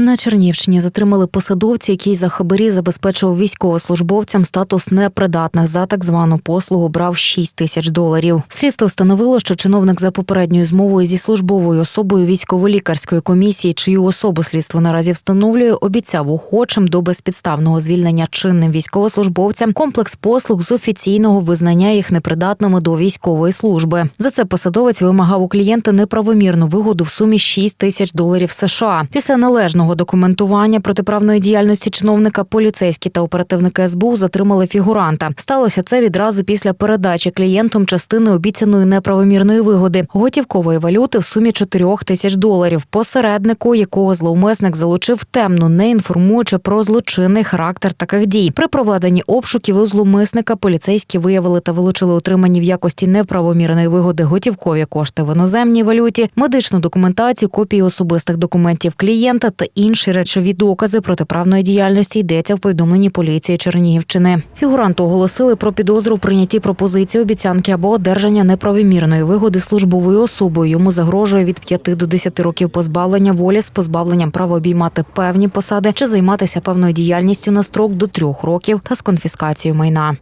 На Чернівщині затримали посадовці, який за хабарі забезпечував військовослужбовцям статус непридатних за так звану послугу брав 6 тисяч доларів. Слідство встановило, що чиновник за попередньою змовою зі службовою особою військово-лікарської комісії, чию особу слідство наразі встановлює, обіцяв охочим до безпідставного звільнення чинним військовослужбовцям комплекс послуг з офіційного визнання їх непридатними до військової служби. За це посадовець вимагав у клієнта неправомірну вигоду в сумі 6 тисяч доларів США. Після належного документування протиправної діяльності чиновника поліцейські та оперативники СБУ затримали фігуранта. Сталося це відразу після передачі клієнтам частини обіцяної неправомірної вигоди готівкової валюти в сумі 4 тисяч доларів. Посереднику, якого зловмисник залучив темно, не інформуючи про злочинний характер таких дій. При проведенні обшуків у зловмисника поліцейські виявили та вилучили отримані в якості неправомірної вигоди готівкові кошти в іноземній валюті, медичну документацію, копії особистих документів клієнта та інші речові докази протиправної діяльності йдеться в повідомленні поліції Чернігівщини. Фігуранту оголосили про підозру в прийнятті пропозиції обіцянки або одержання неправомірної вигоди службовою особою. Йому загрожує від 5 до 10 років позбавлення волі з позбавленням права обіймати певні посади чи займатися певною діяльністю на строк до 3 років та з конфіскацією майна.